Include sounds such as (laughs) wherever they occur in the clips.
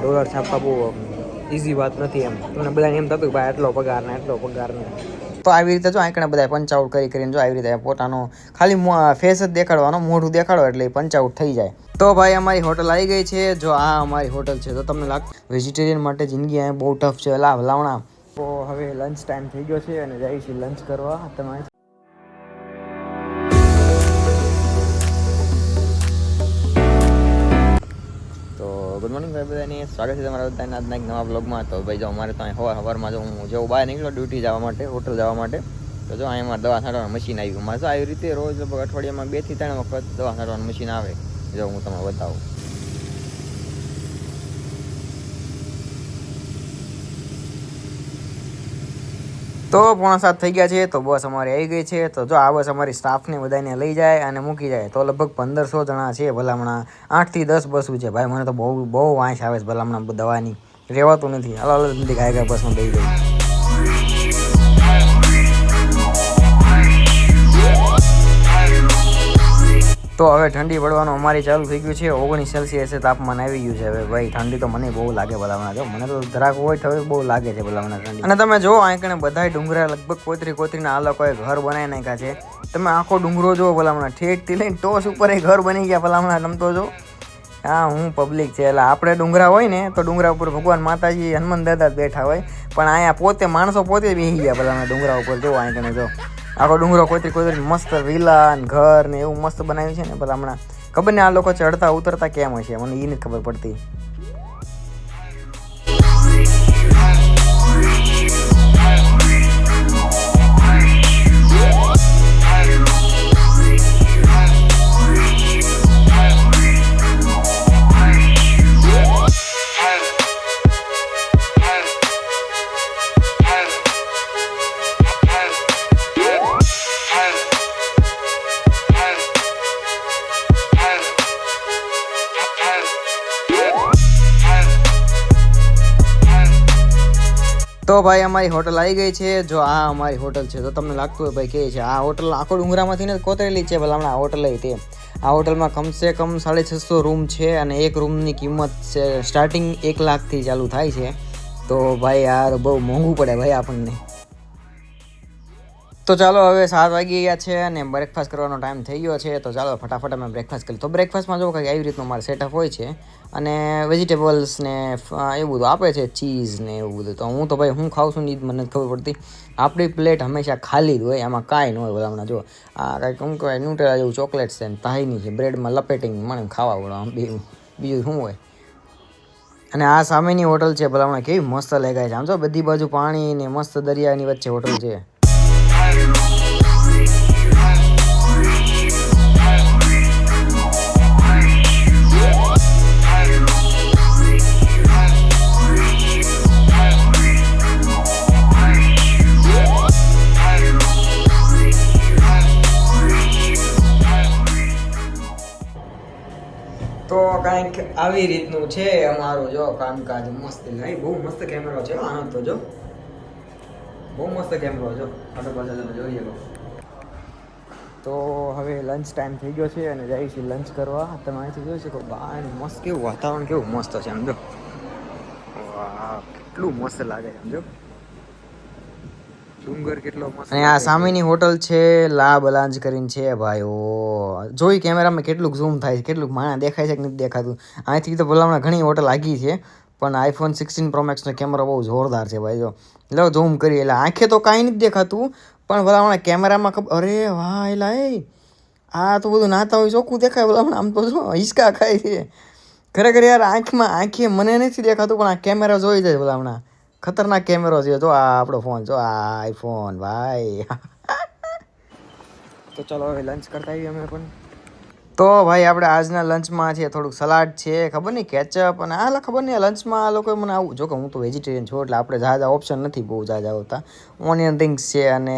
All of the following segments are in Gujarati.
ડોલર છાપવા બહુ ઇઝી વાત નથી એમ. તમને બધાને એમ થતું કે ભાઈ આટલો પગાર ને આટલો પગાર ને. તો આવી રીતે જો આંકડા બધા પંચાઉટ કરી કરીને જો આવી રીતે પોતાનો ખાલી ફેસ જ દેખાડવાનો મોઢું દેખાડો એટલે પંચાઉટ થઈ જાય. તો ભાઈ અમારી હોટલ આવી ગઈ છે. જો આ અમારી હોટલ છે તો તમને લાગ વેજીટેરિયન માટે જિંદગી અહીંયા બહુ ટફ છે. લાવ લાવણા. તો હવે લંચ ટાઈમ થઈ ગયો છે અને જઈશું લંચ કરવા. તમે ગુડ મોર્નિંગ ભાઈ બધાને, સ્વાગત છે તમારા બધાને આજના એક નવા બ્લોગમાં તો ભાઈ જો અમારે તો અહીં હવા સવારમાં જો હું જેવું બહાર નીકળ્યો ડ્યુટી જવા માટે હોટલ જવા માટે, તો જો અહીં અમારે દવા છાંટવાનું મશીન આવ્યું. મારે આવી રીતે રોજ લગભગ અઠવાડિયામાં બેથી ત્રણ વખત દવા છાંટવાનું મશીન આવે. જો હું તમને બતાવું. તો પોણા સાત થઈ ગયા છે, તો બસ અમારી આવી ગઈ છે. તો જો આ બસ અમારી સ્ટાફને બધાને લઈ જાય અને મૂકી જાય. તો લગભગ પંદરસો જણા છે ભલામણા. આઠથી દસ બસો છે. ભાઈ, મને તો બહુ બહુ વાંચ આવે છે ભલામણા દવાની. રહેવાતું નથી. અલગ અલગ ગાય ગાય બસમાં બેસી ગઈ તો હવે ઠંડી પડવાનું અમારી ચાલુ થઈ ગયું છે. ઓગણીસ સેલ્સિયસે તાપમાન આવી ગયું છે હવે ભાઈ. ઠંડી તો મને બહુ લાગે ભલામણા જો. મને તો જરાક હોય તો બહુ લાગે છે ભલામણા ઠંડી. અને તમે જો આંકણે બધા ડુંગરા લગભગ કોતરી કોતરીના આ લોકોએ ઘર બનાવી નાખ્યા છે. તમે આખો ડુંગરો જો ભલામણા. ઠેઠથી લઈને ટોસ ઉપર એ ઘર બની ગયા ભલામણા. તમે તો જો. હા હું પબ્લિક છે. એટલે આપણે ડુંગરા હોય ને, તો ડુંગરા ઉપર ભગવાન માતાજી, હનુમાન દાદા બેઠા હોય. પણ અહીંયા પોતે માણસો પોતે બેસી ગયા ભલામણા ડુંગરા ઉપર. જો આંકણે જો. આખો ડુંગરો કોતરી કોતરી મસ્ત વિલા ને ઘર ને એવું મસ્ત બનાવ્યું છે ને બધા હમણાં ખબર ને આ લોકો ચડતા ઉતરતા કેમ હશે? મને એ નથી ખબર પડતી. તો ભાઈ અમારી હોટલ આવી ગઈ છે. જો આ અમારી હોટલ છે, તો તમને લાગતું હોય ભાઈ કે છે, આ હોટલ આખો ડુંગરામાંથી ને કોતરેલી છે, ભલા હમણાં હોટલ તે. આ હોટલમાં કમસે કમ સાડી છસો રૂમ છે અને એક રૂમની કિંમત છે સ્ટાર્ટિંગ એક લાખથી ચાલુ થાય છે. તો ભાઈ યાર બહુ મોંઘું પડે ભાઈ આપણને. તો ચાલો હવે સાત વાગી ગયા છે અને બ્રેકફાસ્ટ કરવાનો ટાઈમ થઈ ગયો છે. તો ચાલો ફટાફટ અમે બ્રેકફાસ્ટ કરી તો બ્રેકફાસ્ટમાં જો કે આવી રીતનું મારે સેટઅપ હોય છે અને વેજીટેબલ્સ ને એવું બધું આપે છે ચીઝ ને એવું બધું. તો હું તો ભાઈ, હું ખાઉં છું ને મને નથી ખબર પડતી. આપણી પ્લેટ હંમેશા ખાલી જ હોય એમાં કાંઈ ન હોય બધા જો, આ કાંઈક શું કહેવાય ન્યુટેલા જેવું ચોકલેટ છે ને તાહીની છે બ્રેડમાં લપેટીને મને ખાવા આમ બીજું શું હોય? અને આ સામેની હોટલ છે, ભલા કેવી મસ્ત લેગાય છે. આમ જો બધી બાજુ પાણી ને મસ્ત દરિયાની વચ્ચે હોટલ છે. આવી રીતનું છે અમારું જો કામકાજ. મસ્ત નહીં બહુ મસ્ત કેમેરો છે આનો તો જો. બહુ મસ્ત કેમેરો જો આટો પાછા તમે જોઈ શકો. તો હવે લંચ ટાઈમ થઈ ગયો છે અને જઈએ છીએ લંચ કરવા. તમે અહીંથી જોઈ શકો બહાર મસ્ત કેવું વાતાવરણ, કેવું મસ્ત છે સમજો વાહ, કેટલું મસ્ત લાગે સમજો ડુંગર કેટલો મસ્ત અને આ સામેની હોટલ છે લા બલાંજ કરીને છે ભાઈ ઓ. જોઈ કેમેરામાં કેટલું ઝૂમ થાય છે કેટલું માણા દેખાય છે કે નથી દેખાતું. અહીંથી તો ભલામણા ઘણી હોટલ આગી છે પણ આઈફોન સિક્સટીન પ્રોમેક્સનો કેમેરો બહુ જોરદાર છે ભાઈ જો. લો ઝૂમ કરી એટલે આંખે તો કાંઈ નથી દેખાતું પણ ભલામણા કેમેરામાં ખબર અરે વાહ એલા એ. આ તો બધું નાતા હોય ચોખ્ખું દેખાય ભલામણા આમ તો જો હિસકા ખાય છે. ખરેખર યાર આંખમાં આંખે મને નથી દેખાતું પણ આ કેમેરા જોઈ જાય ભલામણા. ખતરનાક કેમેરો છે. જો આ આપણો ફોન જો આ આઈફોન ભાઈ. (laughs) તો ચલો હવે લંચ કરતા આવીએ અમે પણ. તો ભાઈ આપણે આજના લંચમાં છે થોડુંક સલાડ છે ખબર નહીં કેચઅપ અને આ ખબર નહીં લંચમાં આ લોકો મને આવું જો કે હું તો વેજીટેરિયન છું એટલે આપણે ઝાઝા ઓપ્શન નથી બહુ ઝાઝા હોતા ઓનિયન રિંગ્સ છે અને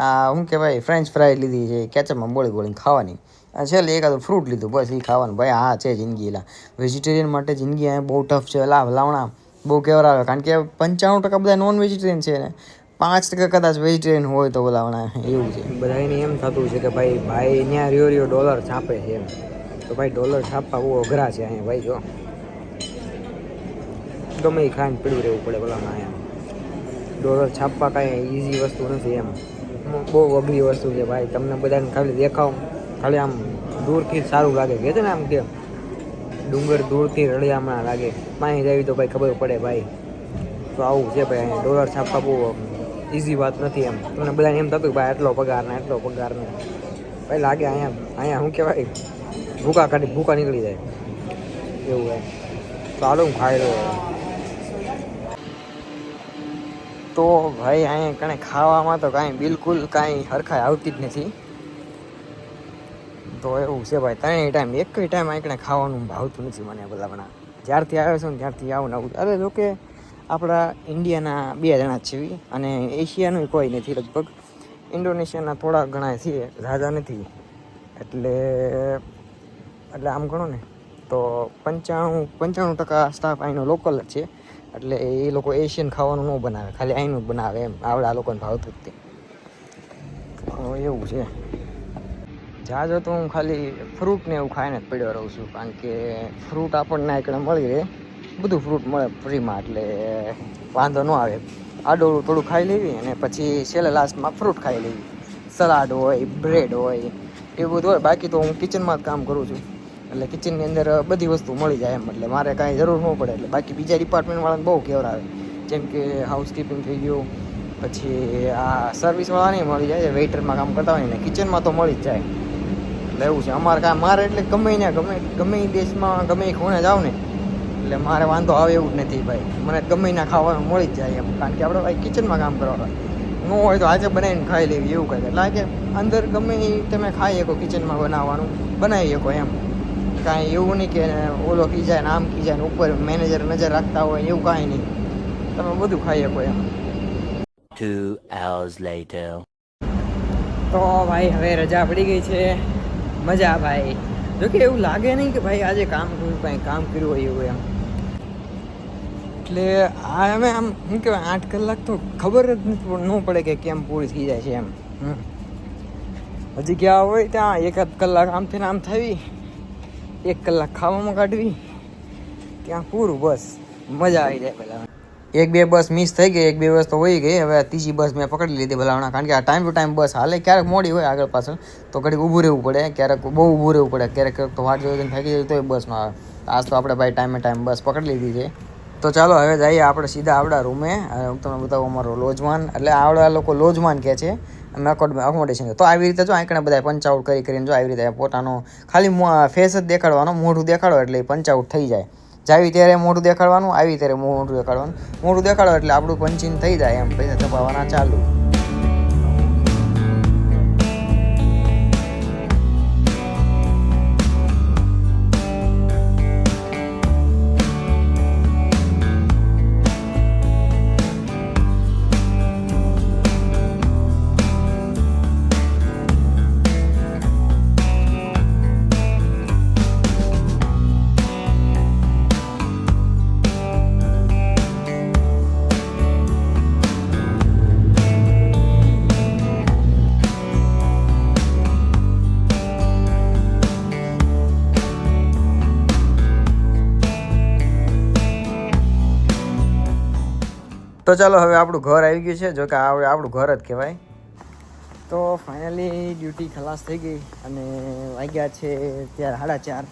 આ શું કહેવાય ફ્રેન્ચ ફ્રાય લીધી છે કેચઅપમાં બોળી બોળીને ખાવાની. અને છેલ્લે એકાદું ફ્રૂટ લીધું બસ એ ખાવાનું. ભાઈ હા છે જિંદગી એલા વેજીટેરિયન માટે જિંદગી અહીંયા બહુ ટફ છે લાવ લાવણા. બહુ કહેવરાવે કારણ કે પંચાણું ટકા બધા નોન વેજીટેરિયન છે ને. પાંચ ટકા કદાચ વેજીટેરિયન હોય તો બોલાવણા એવું છે. બધાને એમ થતું છે કે ભાઈ ભાઈ ત્યાં રહ્યો રહ્યો ડોલર છાપે છે એમ. તો ભાઈ ડોલર છાપવા બહુ અઘરા છે અહીંયા ભાઈ, જો. ગમે ખાઈને પીડું રહેવું પડે ભલામણ એમ. ડોલર છાપવા કાંઈ ઇઝી વસ્તુ નથી એમ. બહુ અઘરી વસ્તુ છે ભાઈ. તમને બધાને ખાલી દેખાવ. ખાલી આમ દૂરથી સારું લાગે. કે છે ને આમ કે ડુંગર દૂરથી રળિયામણા લાગે. માહી જાવી તો ભાઈ ખબર પડે ભાઈ. તો આવું છે ભાઈ અહીંયા. ડોલર છાપવા બહુ ઇઝી વાત નથી એમ. તમને બધાને એમ થતું કે ભાઈ આટલો પગાર ને આટલો પગાર ને. ભાઈ લાગે અહીંયા અહીંયા શું કહેવાય? ભૂકા કાઢી, ભૂકા નીકળી જાય. એવું એમ ચાલો હું ખાઈ લઉં. તો ભાઈ અહીંયા કણે ખાવામાં તો કાંઈ બિલકુલ કાંઈ હરખાઈ આવતી જ નથી. તો એવું છે ભાઈ, ત્રણેય ટાઈમ એક ટાઈમ અહીંયા ખાવાનું ભાવતું નથી મને બધા પણ જ્યારથી આવ્યો છું ને ત્યારથી આવું ને આવું. અરે જોકે, આપણા ઇન્ડિયાના બે જણા જ છીએ અને એશિયાનું કોઈ નથી લગભગ. ઇન્ડોનેશિયાના થોડા ઘણા છીએ ઝાઝા નથી. એટલે એટલે આમ ગણો ને, તો પંચાણું પંચાણું ટકા સ્ટાફ અહીંનો લોકલ જ છે. એટલે એ લોકો એશિયન ખાવાનું ન બનાવે, ખાલી અહીંનું જ બનાવે એમ. આવડા લોકોને ભાવતું જ તે એવું છે. જાજો તો હું ખાલી ફ્રૂટ ને એવું ખાઈને જ પડ્યો રહું છું, કારણ કે ફ્રૂટ આપણને એકડે મળી રહે. બધું ફ્રૂટ મળે ફ્રીમાં, એટલે વાંધો ન આવે. આડોળું થોડું ખાઈ લેવી અને પછી છેલ્લે લાસ્ટમાં ફ્રૂટ ખાઈ લેવી. સલાડ હોય બ્રેડ હોય, એવું બધું હોય. બાકી તો હું કિચનમાં જ કામ કરું છું. એટલે કિચનની અંદર બધી વસ્તુ મળી જાય એમ, એટલે મારે કાંઈ જરૂર ન પડે. એટલે બાકી બીજા ડિપાર્ટમેન્ટવાળાને બહુ કેવડાવે. જેમ કે હાઉસકીપિંગ થઈ ગયું, પછી આ સર્વિસવાળાને મળી જાય વેઇટરમાં કામ કરતા હોય ને કિચનમાં તો મળી જ જાય. એવું છે. અમારે કાંઈ મારે એટલે ગમે ને ગમે ગમે દેશમાં ગમે ખૂણે જાવ ને એટલે મારે વાંધો આવે એવું જ નથી ભાઈ. મને ગમે ના ખાવાનું મળી જ જાય એમ. કારણ કે આપણે ભાઈ કિચનમાં કામ કરવા ન હોય તો આજે બનાવીને ખાઈ લેવી એવું કંઈ. એટલે કે અંદર ગમે એ તમે ખાઈ શકો કિચનમાં બનાવવાનું બનાવી શકો એમ. કાંઈ એવું નહીં કે ઓલો ખીજાય ને આમ ખીજાય ને ઉપર મેનેજર નજર રાખતા હોય એવું કાંઈ નહીં. તમે બધું ખાઈ શકો એમ. Two hours later. તો ભાઈ હવે રજા પડી ગઈ છે. મજા ભાઈ જો કે એવું લાગે નહીં કે ભાઈ આજે કામ કર્યું કામ કર્યું હોય એવું એમ. એટલે આ અમે આમ, શું કહેવાય, આઠ કલાક તો ખબર જ ન પડે કે કેમ પૂરી થઈ જાય છે એમ. હજી ગયા હોય ત્યાં એકાદ કલાક આમ થઈને આમ થવી, એક કલાક ખાવામાં કાઢવી, ત્યાં પૂરું બસ. મજા આવી જાય પહેલાં. એક બે બસ મિસ થઈ ગઈ, એક બે બસ તો હોઈ ગઈ. હવે ત્રીજી બસ મેં પકડી લીધી ભલાવણા કારણ કે આ ટાઈમ ટુ ટાઈમ બસ હાલે, ક્યારેક મોડી હોય આગળ પાછળ, તો ઘડીક ઊભું રહેવું પડે. ક્યારેક બહુ ઊભું રહેવું પડે. ક્યારેક ક્યારેક તો વાટ જોઈને થાકી જાય તો બસ ન આવે. આજ તો આપણે ભાઈ ટાઈમે ટાઈમ બસ પકડી લીધી છે. તો ચાલો, હવે જઈએ આપણે સીધા આવડા રૂમે. હું તમને બતાવું, અમારો લોજમાન એટલે આવડા લોકો લોજમાન કહે છે. અમે અકોમોડેશન તો આવી રીતે જો આંકણે બધા પંચાઉટ કરી કરીને જો આવી રીતે પોતાનો ખાલી ફેસ જ દેખાડવાનો, મોઢું દેખાડો એટલે એ પંચાઉટ થઈ જાય. જાવી ત્યારે મોઢું દેખાડવાનું, આવી ત્યારે મોઢું દેખાડવાનું. મોઢું દેખાડો એટલે આપણું પંચિંગ થઈ જાય એમ, પૈસા છપાવવાના ચાલુ. તો ચાલો હવે આપણું ઘર આવી ગયું છે. જો કે આપણું ઘર જ કહેવાય. તો ફાઇનલી ડ્યુટી ખલાસ થઈ ગઈ અને વાગ્યા છે ત્યારે સાડા ચાર.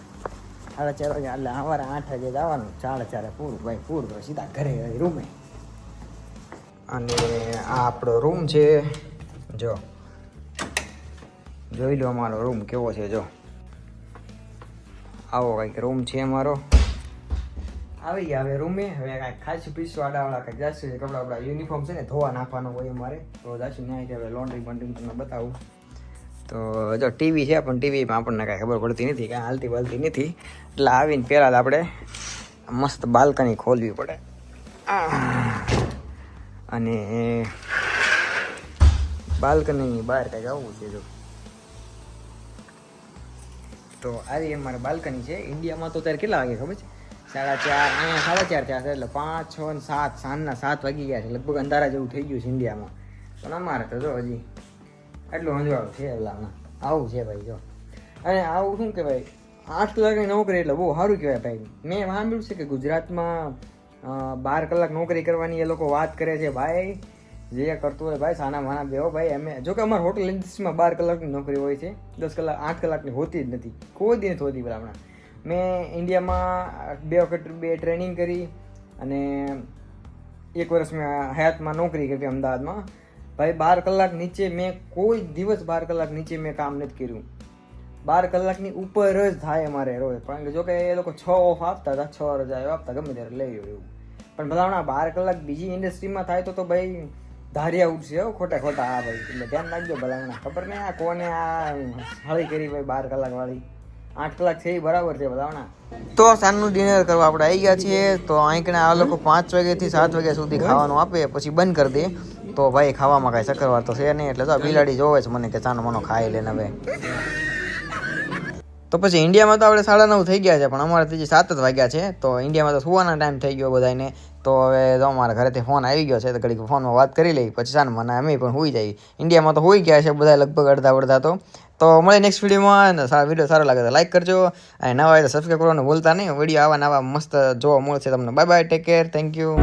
સાડા ચાર વાગ્યા, એટલે સવારે આઠ વાગે જવાનું સાડા ચારે પૂરું, ભાઈ પૂરું સીધા ઘરે રૂમે. અને આ આપણો રૂમ છે. જો, જોઈ લો અમારો રૂમ કેવો છે, જો. આવો કંઈક રૂમ છે અમારો. આવી ગયા. હવે રૂમે, હવે કાંઈ ખાસું પીસું આડાવાળા કંઈક જશે કપડા આપણા યુનિફોર્મ છે ને, ધોવા નાખવાનો હોય અમારે. તો જશું ન્યાય હવે લોન્ડ્રી બંડ્રી તમને બતાવું. તો જો ટીવી છે, પણ ટીવીમાં આપણને કાંઈ ખબર પડતી નથી, કાંઈ હાલતી બાલતી નથી. એટલે આવીને પહેલાં આપણે મસ્ત બાલ્કની ખોલવી પડે. અને બાલ્કનીની બહાર કંઈક આવવું છે, જો. તો આવી અમારે બાલ્કની છે. ઇન્ડિયામાં તો અત્યારે કેટલા વાગે ખબર છે? સાડા ચાર અહીંયા સાડા ચાર થયા છે એટલે પાંચ, છ ને સાત, સાંજના સાત વાગી ગયા છે. લગભગ અંધારા જેવું થઈ ગયું છે ઇન્ડિયામાં. પણ અમારે તો જો હજી એટલું અંજવાળું છે એટલામાં આવું છે ભાઈ, જો. અને આવું શું કહેવાય? આઠ કલાકની નોકરી એટલે બહુ સારું કહેવાય ભાઈ. મેં સાંભળ્યું છે કે ગુજરાતમાં બાર કલાક નોકરી કરવાની એ લોકો વાત કરે છે, ભાઈ, જે કરતું હોય ભાઈ, સાના માના બેહો ભાઈ. અમે જો કે અમારે હોટલ ઇન્ડસ્ટ્રીમાં બાર કલાકની નોકરી હોય છે. દસ કલાક આઠ કલાકની હોતી જ નથી. કોઈ દિન હોતી હોતી બરાબર મેં ઇન્ડિયામાં બે વખત બે ટ્રેનિંગ કરી અને એક વર્ષ મેં હયાતમાં નોકરી કરી અમદાવાદમાં. ભાઈ, બાર કલાક નીચે મેં કોઈ દિવસ બાર કલાક નીચે મેં કામ નથી કર્યું. બાર કલાકની ઉપર જ થાય અમારે રોજ. કારણ કે જો કે એ લોકો છ ઓફ આપતા હતા, છ રજા આપતા, ગમે ત્યારે લઈ એવું. પણ ભલામણા બાર કલાક બીજી ઇન્ડસ્ટ્રીમાં થાય તો તો ભાઈ ધારિયા ઉઠશે હો, ખોટા ખોટા. આ ભાઈ, એટલે ધ્યાન રાખજો ભલામણા. ખબર નહીં આ કોને આ હળી કરી ભાઈ બાર કલાક વાળી આઠ કલાક છે એ બરાબર છે બધાના તો સાંજનું ડિનર કરવા આપણે આવી ગયા છીએ. તો અહીં આ લોકો પાંચ વાગ્યાથી સાત વાગ્યા સુધી ખાવાનું આપે પછી બંધ કરી દે. તો ભાઈ ખાવામાં કાંઈ સકરવાર તો છે નહીં. એટલે તો બિલાડી જોવે છે મને કે ચાનો મનો ખાઈ લે હવે. તો પછી ઇન્ડિયામાં તો આપણે સાડા નવ થઈ ગયા છે પણ અમારે ત્રીજી સાત જ વાગ્યા છે. તો ઇન્ડિયામાં તો સુવાનો ટાઈમ થઈ ગયો બધાને તો હવે તો અમારા ઘરેથી ફોન આવી ગયો છે તો ઘડીક ફોનમાં વાત કરી લઈ. પછી સાને મને અમે પણ હોઈ જાય. ઇન્ડિયામાં તો હોઈ ગયા છે બધા લગભગ અડધા અડધા તો. તો મળે નેક્સ્ટ વિડીયોમાં વીડિયો સારો લાગે તો લાઈક કરજો. અને નવા હોય તો સબસ્ક્રાઈબ કરવાનું ભૂલતા નહીં. વીડિયો આવા નવા મસ્ત જોવા મળશે તમને. Bye bye take care thank you